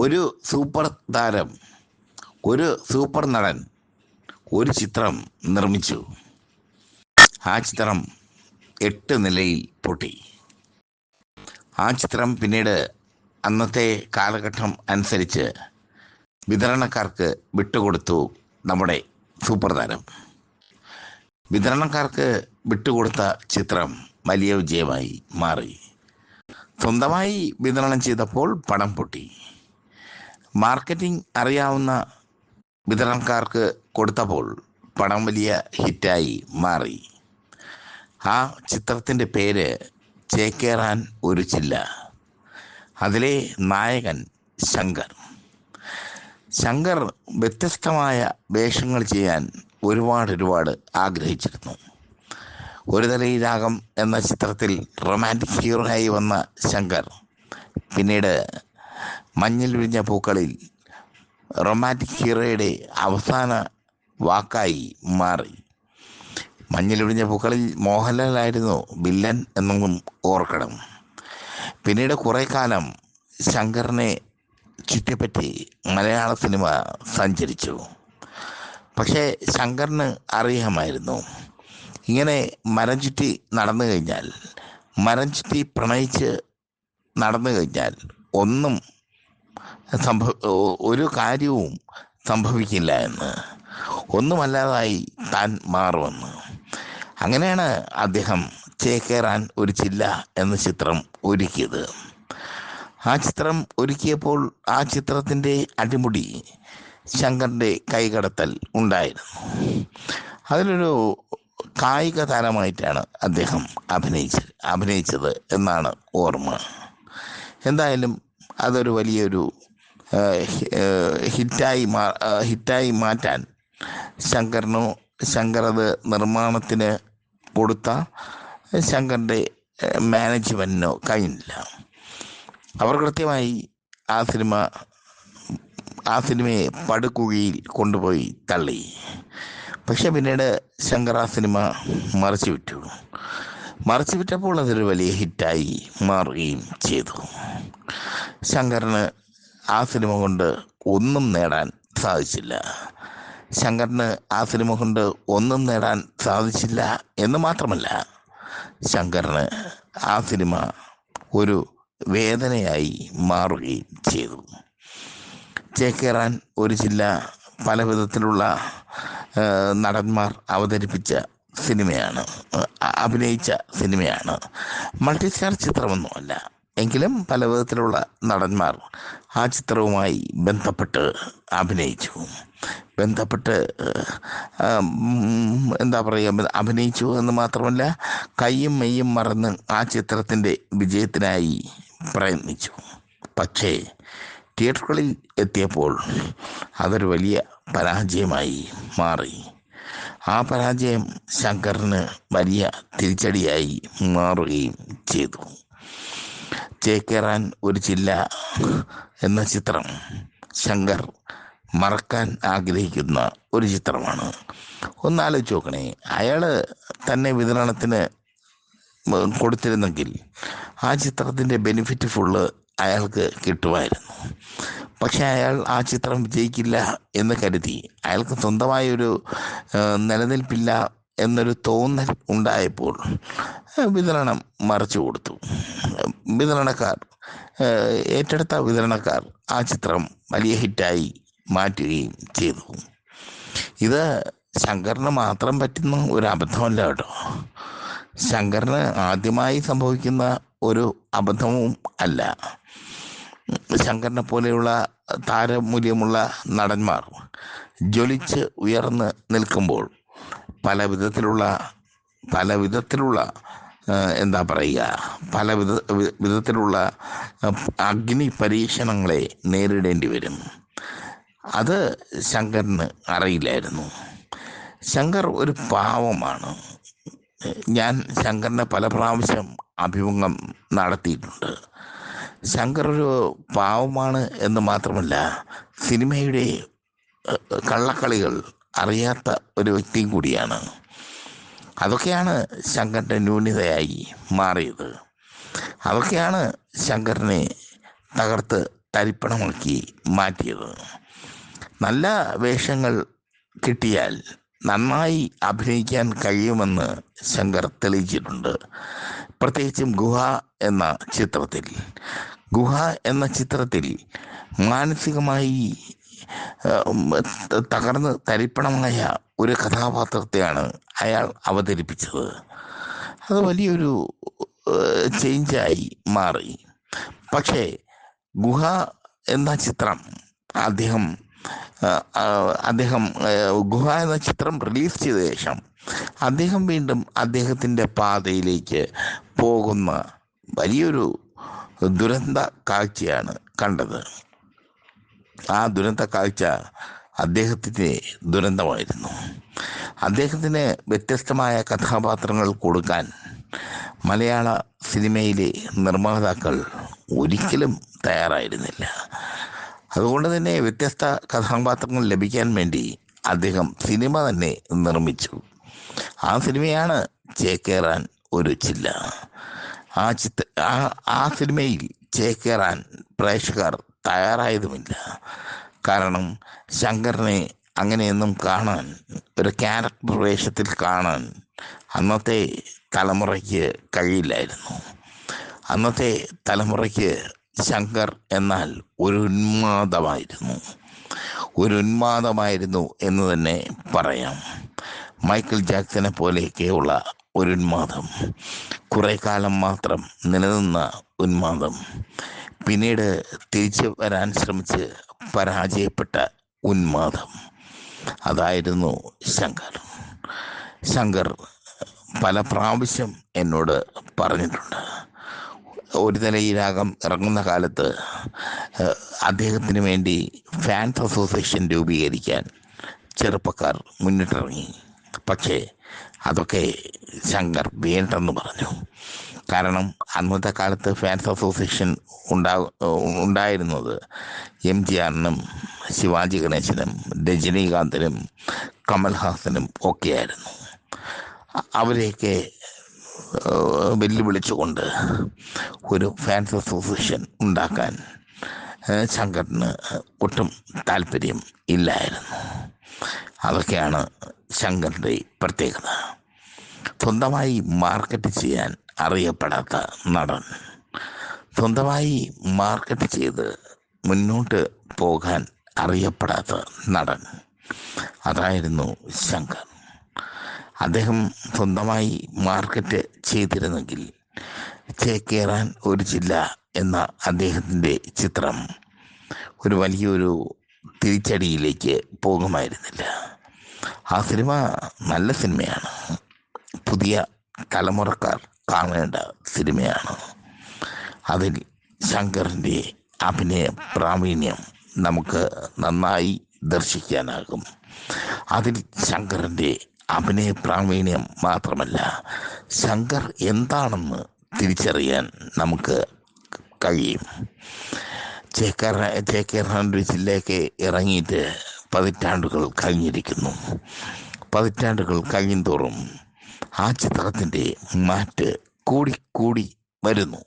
ഒരു സൂപ്പർ താരം ഒരു സൂപ്പർ നടൻ ഒരു ചിത്രം നിർമ്മിച്ചു. ആ ചിത്രം എട്ട് നിലയിൽ പൊട്ടി. ആ ചിത്രം പിന്നീട് അന്നത്തെ കാലഘട്ടം അനുസരിച്ച് വിതരണക്കാർക്ക് വിട്ടുകൊടുത്തു നമ്മുടെ സൂപ്പർ താരം. വിതരണക്കാർക്ക് വിട്ടുകൊടുത്ത ചിത്രം വലിയ വിജയമായി മാറി. സ്വന്തമായി വിതരണം ചെയ്തപ്പോൾ പണം പൊട്ടി. മാർക്കറ്റിംഗ് അറിയാവുന്ന വിതരണക്കാർക്ക് കൊടുത്തപ്പോൾ പണം വലിയ ഹിറ്റായി മാറി. ആ ചിത്രത്തിന്റെ പേര് ചേക്കേറാൻ ഒരു ചില്ല. അതിലെ നായകൻ ശങ്കർ. ശങ്കർ വ്യത്യസ്തമായ വേഷങ്ങൾ ചെയ്യാൻ ഒരുപാട് ഒരുപാട് ആഗ്രഹിച്ചിരുന്നു. ഒരു തലയിലാകം എന്ന ചിത്രത്തിൽ റൊമാന്റിക് ഹീറോയായി വന്ന ശങ്കർ പിന്നീട് മഞ്ഞിൽ വിരിഞ്ഞ പൂക്കളിൽ റൊമാന്റിക് ഹീറോയുടെ അവസാന വാക്കായി മാറി. മഞ്ഞിൽ വിരിഞ്ഞ പൂക്കളിൽ മോഹൻലാലായിരുന്നു വില്ലൻ എന്നൊന്നും ഓർക്കണം. പിന്നീട് കുറേ കാലം ശങ്കറിനെ ചുറ്റിപ്പറ്റി മലയാള സിനിമ സഞ്ചരിച്ചു. പക്ഷേ ശങ്കറിന് അറിയാമായിരുന്നു. ഇങ്ങനെ മരം ചുറ്റി നടന്നു കഴിഞ്ഞാൽ മരം ചുറ്റി പ്രണയിച്ച് നടന്നു കഴിഞ്ഞാൽ ഒന്നും സംഭവ ഒരു കാര്യവും സംഭവിക്കില്ല എന്ന്. ഒന്നുമല്ലാതായി താൻ മാറുമെന്ന്. അങ്ങനെയാണ് അദ്ദേഹം ചേക്കേറാൻ ഒരു ചില്ല എന്ന ചിത്രം ഒരുക്കിയത്. ആ ചിത്രം ഒരുക്കിയപ്പോൾ ആ ചിത്രത്തിന്റെ അടിമുടി ശങ്കറിന്റെ കൈകടത്തൽ ഉണ്ടായിരുന്നു. അതിലൊരു കായിക താരമായിട്ടാണ് അദ്ദേഹം അഭിനയിച്ച് അഭിനയിച്ചത് എന്നാണ് ഓർമ്മ. എന്തായാലും അതൊരു വലിയൊരു ഹിറ്റായി മാ ഹിറ്റായി മാറ്റാൻ ശങ്കറിനോ ശങ്കർ അത് നിർമ്മാണത്തിന് കൊടുത്ത ശങ്കറിന്റെ മാനേജ്മെന്റിനോ കഴിഞ്ഞില്ല അവർ കൃത്യമായി ആ സിനിമ ആ സിനിമയെ പടുക്കുകയിൽ കൊണ്ടുപോയി തള്ളി. പക്ഷെ പിന്നീട് ശങ്കർ ആ സിനിമ മറിച്ചു വിറ്റു മറിച്ചു വിറ്റപ്പോൾ അതൊരു വലിയ ഹിറ്റായി മാറുകയും ചെയ്തു. ശങ്കറിന് ആ സിനിമ കൊണ്ട് ഒന്നും നേടാൻ സാധിച്ചില്ല. ശങ്കറിന് ആ സിനിമ കൊണ്ട് ഒന്നും നേടാൻ സാധിച്ചില്ല എന്ന് മാത്രമല്ല ശങ്കറിന് ആ സിനിമ ഒരു വേദനയായി മാറുകയും ചെയ്തു. ചേക്കേറാൻ ഒരു ജില്ല പല വിധത്തിലുള്ള നടന്മാർ അവതരിപ്പിച്ച സിനിമയാണ് അഭിനയിച്ച സിനിമയാണ്. മൾട്ടിസ്റ്റാർ ചിത്രമൊന്നുമല്ല എങ്കിലും പല വിധത്തിലുള്ള നടന്മാർ ആ ചിത്രവുമായി ബന്ധപ്പെട്ട് അഭിനയിച്ചു. ബന്ധപ്പെട്ട് എന്താ പറയുക അഭിനയിച്ചു എന്ന് മാത്രമല്ല കൈയും മെയ്യും മറന്ന് ആ ചിത്രത്തിന്റെ വിജയത്തിനായി പ്രയത്നിച്ചു. പക്ഷേ തിയേറ്ററുകളിൽ എത്തിയപ്പോൾ അതൊരു വലിയ പരാജയമായി മാറി. ആ പരാജയം ശങ്കറിന് വലിയ തിരിച്ചടിയായി മാറുകയും ചെയ്തു. ചേക്കേറാൻ ഒരു ചില്ല എന്ന ചിത്രം ശങ്കർ മറക്കാൻ ആഗ്രഹിക്കുന്ന ഒരു ചിത്രമാണ്. ഒന്നാലോചിച്ച് നോക്കണേ. അയാൾ തന്നെ വിതരണത്തിന് കൊടുത്തിരുന്നെങ്കിൽ ആ ചിത്രത്തിന്റെ ബെനിഫിറ്റ് ഫുള്ള് അയാൾക്ക് കിട്ടുമായിരുന്നു. പക്ഷേ അയാൾ ആ ചിത്രം വിജയിക്കില്ല എന്ന് കരുതി. അയാൾക്ക് സ്വന്തമായൊരു നിലനിൽപ്പില്ല എന്നൊരു തോന്നൽ ഉണ്ടായപ്പോൾ വിതരണം മറച്ചു കൊടുത്തു. വിതരണക്കാർ ഏറ്റെടുത്ത വിതരണക്കാർ ആ ചിത്രം വലിയ ഹിറ്റായി മാറ്റുകയും ചെയ്തു. ഇത് ശങ്കറിന് മാത്രം പറ്റുന്ന ഒരു അബദ്ധമല്ല കേട്ടോ. ശങ്കറിന് ആദ്യമായി സംഭവിക്കുന്ന ഒരു അബദ്ധവും അല്ല. ശങ്കറിനെ പോലെയുള്ള താരമൂല്യമുള്ള നടന്മാർ ജ്വലിച്ച് ഉയർന്ന് നിൽക്കുമ്പോൾ പല വിധത്തിലുള്ള പല വിധത്തിലുള്ള എന്താ പറയുക പല വിധ വിധത്തിലുള്ള അഗ്നി പരീക്ഷണങ്ങളെ നേരിടേണ്ടി വരും. അത് ശങ്കറിന് അറിയില്ലായിരുന്നു. ശങ്കർ ഒരു പാവമാണ്. ഞാൻ ശങ്കറിനെ പല പ്രാവശ്യം അഭിമുഖം നടത്തിയിട്ടുണ്ട്. ശങ്കർ ഒരു പാവമാണ് എന്ന് മാത്രമല്ല സിനിമയുടെ കള്ളക്കളികൾ അറിയാത്ത ഒരു വ്യക്തിയും കൂടിയാണ്. അതൊക്കെയാണ് ശങ്കറിന്റെ ന്യൂനതയായി മാറിയത്. അതൊക്കെയാണ് ശങ്കറിനെ തകർത്ത് തരിപ്പണമാക്കി മാറ്റിയത്. നല്ല വേഷങ്ങൾ കിട്ടിയാൽ നന്നായി അഭിനയിക്കാൻ കഴിയുമെന്ന് ശങ്കർ തെളിയിച്ചിട്ടുണ്ട്. പ്രത്യേകിച്ചും ഗുഹ എന്ന ചിത്രത്തിൽ. ഗുഹ എന്ന ചിത്രത്തിൽ മാനസികമായി തകർന്ന് തരിപ്പണമായ ഒരു കഥാപാത്രത്തെയാണ് അയാൾ അവതരിപ്പിച്ചത്. അത് വലിയൊരു ചേഞ്ചായി മാറി. പക്ഷേ ഗുഹ എന്ന ചിത്രം അദ്ദേഹം അദ്ദേഹം ഗുഹ എന്ന ചിത്രം റിലീസ് ചെയ്ത ശേഷം അദ്ദേഹം വീണ്ടും അദ്ദേഹത്തിന്റെ പാതയിലേക്ക് പോകുന്ന വലിയൊരു ദുരന്ത കാഴ്ചയാണ് കണ്ടത്. ആ ദുരന്ത കാഴ്ച അദ്ദേഹത്തിന്റെ ദുരന്തമായിരുന്നു. അദ്ദേഹത്തിന് വ്യത്യസ്തമായ കഥാപാത്രങ്ങൾ കൊടുക്കാൻ മലയാള സിനിമയിലെ നിർമ്മാതാക്കൾ ഒരിക്കലും തയ്യാറായിരുന്നില്ല. അതുകൊണ്ട് തന്നെ വ്യത്യസ്ത കഥാപാത്രങ്ങൾ ലഭിക്കാൻ വേണ്ടി അദ്ദേഹം സിനിമ തന്നെ നിർമ്മിച്ചു. ആ സിനിമയാണ് ചേക്കേറാൻ ഒരു ചില്ല. ആ ചിത്ര ആ ആ സിനിമയിൽ ചേക്കേറാൻ പ്രേക്ഷകർ തയ്യാറായതുമില്ല. കാരണം ശങ്കറിനെ അങ്ങനെയൊന്നും കാണാൻ ഒരു ക്യാരക്ടർ വേഷത്തിൽ കാണാൻ അന്നത്തെ തലമുറയ്ക്ക് കഴിയില്ലായിരുന്നു. അന്നത്തെ തലമുറയ്ക്ക് ശങ്കർ എന്നാൽ ഒരു ഉന്മാദമായിരുന്നു. ഒരു ഉന്മാദമായിരുന്നു എന്ന് തന്നെ പറയാം. മൈക്കിൾ ജാക്സനെ പോലെയൊക്കെയുള്ള ഒരു ഉന്മാദം. കുറേ കാലം മാത്രം നിലനിന്ന ഉന്മാദം. പിന്നീട് തിരിച്ചു വരാൻ ശ്രമിച്ച് പരാജയപ്പെട്ട ഉന്മാദം. അതായിരുന്നു ശങ്കർ. ശങ്കർ പല പ്രാവശ്യം എന്നോട് പറഞ്ഞിട്ടുണ്ട്. ഒരു നിലയിലാകം ഇറങ്ങുന്ന കാലത്ത് അദ്ദേഹത്തിന് വേണ്ടി ഫാൻസ് അസോസിയേഷൻ രൂപീകരിക്കാൻ ചെറുപ്പക്കാർ മുന്നിട്ടിറങ്ങി. പക്ഷേ അതൊക്കെ ശങ്കർ വേണ്ടെന്ന് പറഞ്ഞു. കാരണം അന്നത്തെ കാലത്ത് ഫാൻസ് അസോസിയേഷൻ ഉണ്ടാ ഉണ്ടായിരുന്നത് എം ജി ആറിനും ശിവാജി ഗണേശനും രജനീകാന്തിനും കമൽഹാസനും ഒക്കെയായിരുന്നു. അവരെയൊക്കെ വെല്ലുവിളിച്ചുകൊണ്ട് ഒരു ഫാൻസ് അസോസിയേഷൻ ഉണ്ടാക്കാൻ ശങ്കറിന് ഒട്ടും താല്പര്യം ഇല്ലായിരുന്നു. അതൊക്കെയാണ് ശങ്കറിന്റെ പ്രത്യേകത. സ്വന്തമായി മാർക്കറ്റ് ചെയ്യാൻ അറിയപ്പെടാത്ത നടൻ. സ്വന്തമായി മാർക്കറ്റ് ചെയ്ത് മുന്നോട്ട് പോകാൻ അറിയപ്പെടാത്ത നടൻ. അതായിരുന്നു ശങ്കർ. അദ്ദേഹം സ്വന്തമായി മാർക്കറ്റ് ചെയ്തിരുന്നെങ്കിൽ ചേക്കേറാൻ ഒരു ജില്ല എന്ന അദ്ദേഹത്തിന്റെ ചിത്രം ഒരു വലിയൊരു തിരിച്ചടിയിലേക്ക് പോകുമായിരുന്നില്ല. ആ സിനിമ നല്ല സിനിമയാണ്. പുതിയ തലമുറക്കാർ കാണേണ്ട സിനിമയാണ്. അതിൽ ശങ്കറിന്റെ അഭിനയ പ്രാവീണ്യം നമുക്ക് നന്നായി ദർശിക്കാനാകും. അതിൽ ശങ്കറിന്റെ അഭിനയ പ്രാവീണ്യം മാത്രമല്ല ശങ്കർ എന്താണെന്ന് തിരിച്ചറിയാൻ നമുക്ക് കഴിയും. ചേക്കർ ജെ കെ ജില്ലയ്ക്ക് ഇറങ്ങിയിട്ട് പതിറ്റാണ്ടുകൾ കഴിഞ്ഞിരിക്കുന്നു. പതിറ്റാണ്ടുകൾ കഴിയുന്തോറും ആ ചിത്രത്തിന്റെ മാറ്റ് കൂടിക്കൂടി കൂടി വരുന്നു.